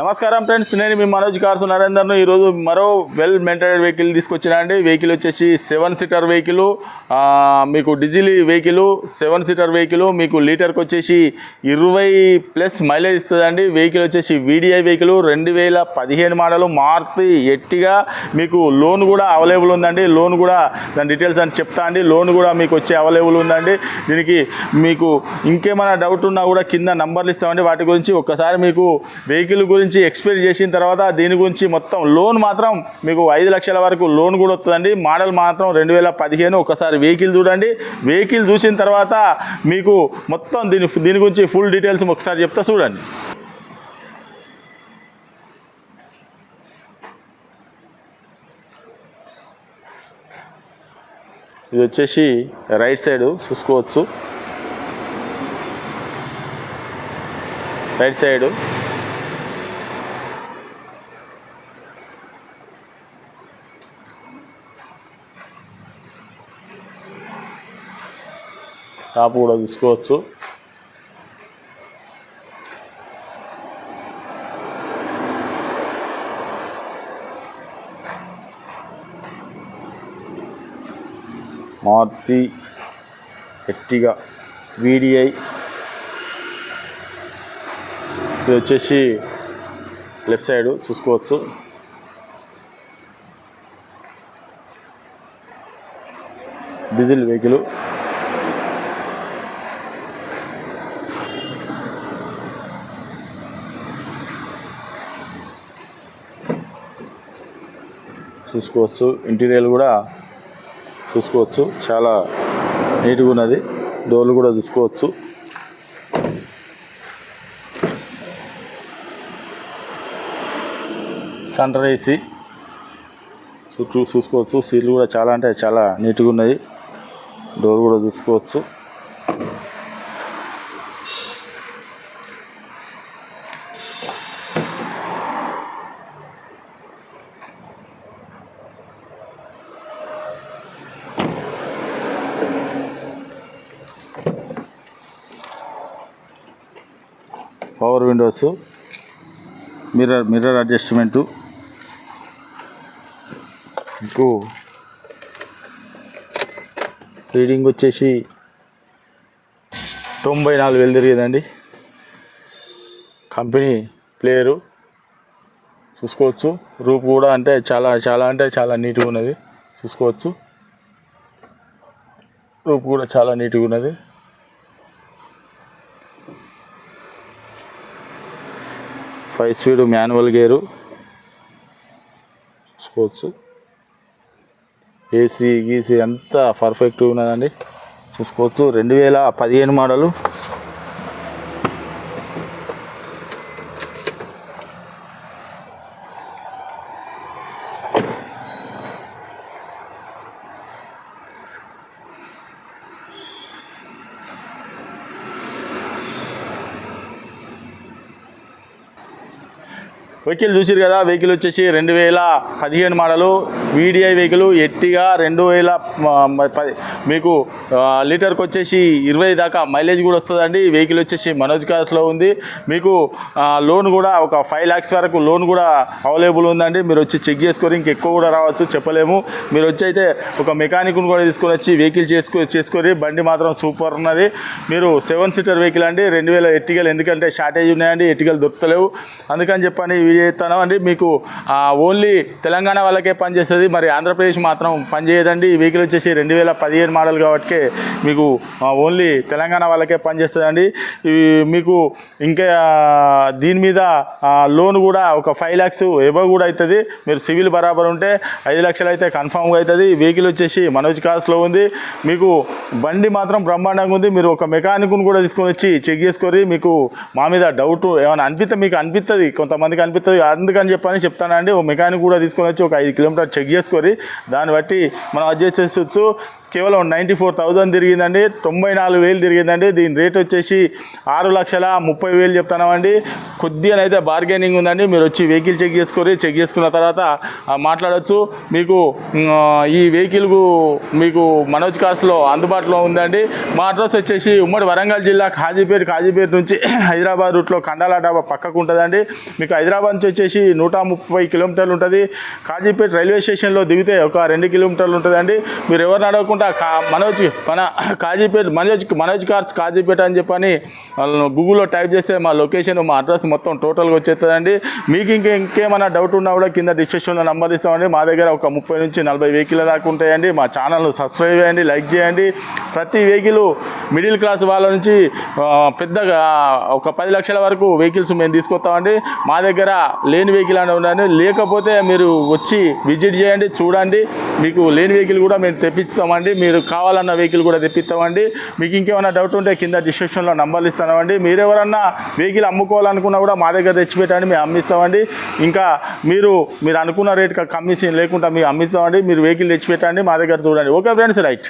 నమస్కారం ఫ్రెండ్స్ నేను మీ మనోజ్ కార్స్ నరేందర్ను ఈరోజు మరో వెల్ మెయింటైనడ్ వెహికల్ తీసుకొచ్చినా అండి. వెహికల్ వచ్చేసి సెవెన్ సీటర్ వెహికల్ మీకు diesel vehicle seven seater vehicle మీకు లీటర్కి వచ్చేసి ఇరవై ప్లస్ మైలేజ్ ఇస్తుందండి. వెహికల్ వచ్చేసి వీడిఐ వెహికల్ రెండు వేల పదిహేను మోడలు మార్చి ఎట్టిగా మీకు లోన్ కూడా అవైలబుల్ ఉందండి. లోన్ కూడా దాని డీటెయిల్స్ అని చెప్తా అండి. లోన్ కూడా మీకు వచ్చే అవైలబుల్ ఉందండి. దీనికి మీకు ఇంకేమైనా డౌట్ ఉన్నా కూడా కింద నంబర్లు ఇస్తామండి. వాటి గురించి ఒక్కసారి మీకు వెహికల్ గురించి ఎక్స్పైర్ చేసిన తర్వాత దీని గురించి మొత్తం లోన్ మాత్రం మీకు ఐదు లక్షల వరకు లోన్ కూడా వస్తుందండి. మోడల్ మాత్రం రెండు వేల పదిహేను ఒకసారి వెహికల్ చూడండి. వెహికల్ చూసిన తర్వాత మీకు మొత్తం దీని దీని గురించి ఫుల్ డీటెయిల్స్ ఒకసారి చెప్తా చూడండి. ఇది వచ్చేసి రైట్ సైడ్ చూసుకోవచ్చు. రైట్ సైడు టాప్ కూడా తీసుకోవచ్చు. Maruti Ertiga VDI. ఇది వచ్చేసి లెఫ్ట్ సైడ్ చూసుకోవచ్చు. Diesel vehicle. చూసుకోవచ్చు. ఇంటీరియర్ కూడా చూసుకోవచ్చు. చాలా నీట్గా ఉన్నది. డోర్లు కూడా చూసుకోవచ్చు సన్ ఏసీ చుట్టూ చూసుకోవచ్చు. సీట్లు కూడా చాలా అంటే చాలా నీట్గా ఉన్నది. డోర్ కూడా చూసుకోవచ్చు power windows mirror mirror adjustment. మీకు రీడింగ్ వచ్చేసి తొంభై నాలుగు వేలు తిరిగేదండి. కంపెనీ ప్లేయరు చూసుకోవచ్చు. రూప్ కూడా అంటే చాలా చాలా అంటే చాలా నీట్గా ఉన్నది. చూసుకోవచ్చు. రూప్ కూడా చాలా నీట్గా ఉన్నది. Five speed manual gear. చూసుకోవచ్చు ఏసీ గీసీ అంతా పర్ఫెక్ట్గా ఉన్నదండి. చూసుకోవచ్చు రెండు వేల పదిహేను మోడలు. వెహికల్ చూసిరు కదా వెహికల్ వచ్చేసి రెండు వేల పదిహేను మోడలు. వీడిఐ వెహికల్ ఎట్టిగా రెండు వేల పది మీకు లీటర్కి వచ్చేసి ఇరవై దాకా మైలేజ్ కూడా వస్తుందండి. ఈ వెహికల్ వచ్చేసి మనోజ్ కార్స్లో ఉంది. మీకు లోన్ కూడా ఒక ఫైవ్ ల్యాక్స్ వరకు లోన్ కూడా అవైలబుల్ ఉందండి. మీరు వచ్చి చెక్ చేసుకొని ఇంకెక్కువ కూడా రావచ్చు చెప్పలేము. మీరు వచ్చి అయితే ఒక మెకానిక్ను కూడా తీసుకొని వచ్చి వెహికల్ చేసుకో చేసుకొని బండి మాత్రం సూపర్ ఉన్నది. మీరు సెవెన్ సీటర్ వెహికల్ అండి. రెండు వేల ఎట్టికలు ఎందుకంటే షార్టేజ్ ఉన్నాయండి ఎట్టికలు దొరుకుతలేవు. అందుకని చెప్పని వీడియో చేస్తాను అండి. మీకు ఓన్లీ తెలంగాణ వాళ్ళకే పనిచేస్తుంది. మరి ఆంధ్రప్రదేశ్ మాత్రం పనిచేయదండి. ఈ వెహికల్ వచ్చేసి రెండు వేల పదిహేను మోడల్ కాబట్టి మీకు ఓన్లీ తెలంగాణ వాళ్ళకే పనిచేస్తుందండి. ఈ మీకు ఇంకా దీని మీద లోన్ కూడా ఒక ఫైవ్ ల్యాక్స్ ఎబో కూడా అవుతుంది మీరు సివిల్ బరాబర్ ఉంటే ఐదు లక్షలు అయితే కన్ఫామ్గా అవుతుంది వెహికల్ వచ్చేసి మనోజ్ కార్స్లో ఉంది. మీకు బండి మాత్రం బ్రహ్మాండంగా ఉంది. మీరు ఒక మెకానిక్ను కూడా తీసుకొని వచ్చి చెక్ చేసుకొని మీకు మా మీద డౌట్ ఏమైనా అనిపిస్తే మీకు అనిపిస్తుంది కొంతమందికి అనిపిస్తుంది అందుకని చెప్పని చెప్తానండి. ఒక మెకానిక్ కూడా తీసుకొని వచ్చి ఒక ఐదు కిలోమీటర్ చెక్ చేసుకొని దాన్ని బట్టి మనం అడ్జస్ట్ చేసుకోవచ్చు కేవలం నైంటీ ఫోర్ థౌజండ్ తిరిగిందండి తొంభై నాలుగు వేలు తిరిగిందండి. దీని రేట్ వచ్చేసి ఆరు లక్షల ముప్పై వేలు చెప్తున్నామండి. కొద్దిగానైతే బార్గెనింగ్ ఉందండి. మీరు వచ్చి వెహికల్ చెక్ చేసుకొని చెక్ చేసుకున్న తర్వాత మాట్లాడచ్చు. మీకు ఈ వెహికల్కు మీకు మనోజ్ కాస్లో అందుబాటులో ఉందండి. మా అడ్రస్ వచ్చేసి ఉమ్మడి వరంగల్ జిల్లా కాజీపేట కాజీపేట నుంచి హైదరాబాద్ రూట్లో కండాల డాబా పక్కకు ఉంటుందండి. మీకు హైదరాబాద్ నుంచి వచ్చేసి నూట ముప్పై కిలోమీటర్లు ఉంటుంది. కాజీపేట రైల్వే స్టేషన్లో దిగితే ఒక రెండు కిలోమీటర్లు ఉంటుందండి. మీరు ఎవరిని అడగకుండా కా మనోజ్ మన కాజీపేట మనోజ్ మనోజ్ కార్స్ కాజీపేట అని చెప్పని వాళ్ళు గూగుల్లో టైప్ చేస్తే మా లొకేషన్ మా అడ్రస్ మొత్తం టోటల్గా వచ్చేస్తుందండి. మీకు ఇంకా ఇంకేమైనా డౌట్ ఉన్నా కూడా కింద డిస్క్రిప్షన్లో నంబర్ ఇస్తామండి. మా దగ్గర ఒక ముప్పై నుంచి నలభై వెహికల్ దాకా ఉంటాయండి. మా ఛానల్ను సబ్స్క్రైబ్ చేయండి లైక్ చేయండి. ప్రతి వెహికల్ మిడిల్ క్లాస్ వాళ్ళ నుంచి పెద్దగా ఒక పది లక్షల వరకు వెహికల్స్ మేము తీసుకొస్తామండి. మా దగ్గర లేని వెహికల్ అని ఉండండి లేకపోతే మీరు వచ్చి విజిట్ చేయండి చూడండి. మీకు లేని వెహికల్ కూడా మేము తెప్పిస్తామండి. మీరు కావాలన్న వెహికల్ కూడా తెప్పిస్తామండి. మీకు ఇంకేమైనా డౌట్ ఉంటే కింద డిస్క్రిప్షన్లో నంబర్లు ఇస్తామండి మీరు ఎవరన్నా వెహికల్ అమ్ముకోవాలనుకున్నా కూడా మా దగ్గర తెచ్చిపెట్టండి మేము అమ్మిస్తామండి. ఇంకా మీరు మీరు అనుకున్న రేట్ కమిషన్ లేకుండా మేము అమ్మిస్తామండి. మీరు వెహికల్ తెచ్చిపెట్టండి మా దగ్గర చూడండి. Okay friends right.